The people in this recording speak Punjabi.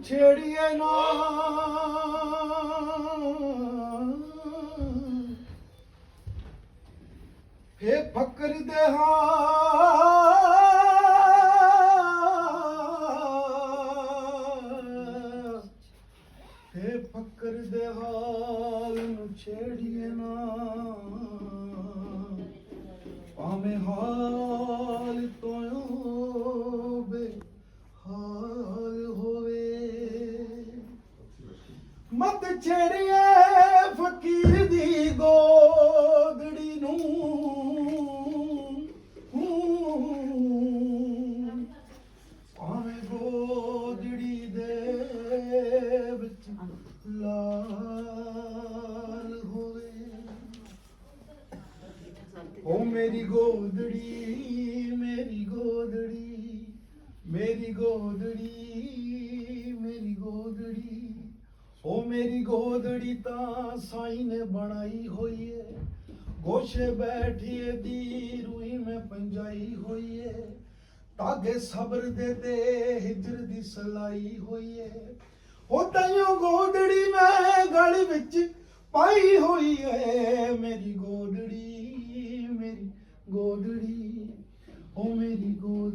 ਛੇੜੀਏ ਨਾ। ਫੇ ਫਕਰ ਦੇ ਹਾਲ। ਹੇ ਫਕਰ ਦੇ ਹਾਲ ਨੂੰ ਛੇੜੀਏ ਨਾ। ਭਾਵੇਂ ਹਾਲ ਤੋਂ ਬੇ ਹਾਲ ਮਤ ਛੇੜੀਏ ਫਕੀਰ ਦੀ ਗੋਦੜੀ ਨੂੰ। ਭਾਵੇਂ ਗੋਦੜੀ ਦੇ ਵਿੱਚ ਲਾਲ ਹੋਵੇ। ਓ ਮੇਰੀ ਗੋਦੜੀ ਮੇਰੀ ਗੋਦੜੀ ਮੇਰੀ ਗੋਦੜੀ ਮੇਰੀ ਗੋਦੜੀ। ਓ ਮੇਰੀ ਗੋਦੜੀ ਤਾਂ ਸਾਈ ਨੇ ਬਣਾਈ ਹੋਈ ਏ। ਗੋਸ਼ੇ ਬੈਠੀਏ ਦੀ ਰੂਈ ਮੈਂ ਪੰਜਾਈ ਹੋਈ ਏ। ਤਾਗੇ ਸਬਰ ਦੇ ਤੇ ਹਿਜਰ ਦੀ ਸਲਾਈ ਹੋਈ ਏ। ਉਹ ਤਈਓ ਗੋਦੜੀ ਮੈਂ ਗਲ ਵਿੱਚ ਪਾਈ ਹੋਈ ਏ। ਮੇਰੀ ਗੋਦੜੀ ਮੇਰੀ ਗੋਦੜੀ ਓ ਮੇਰੀ ਗੋ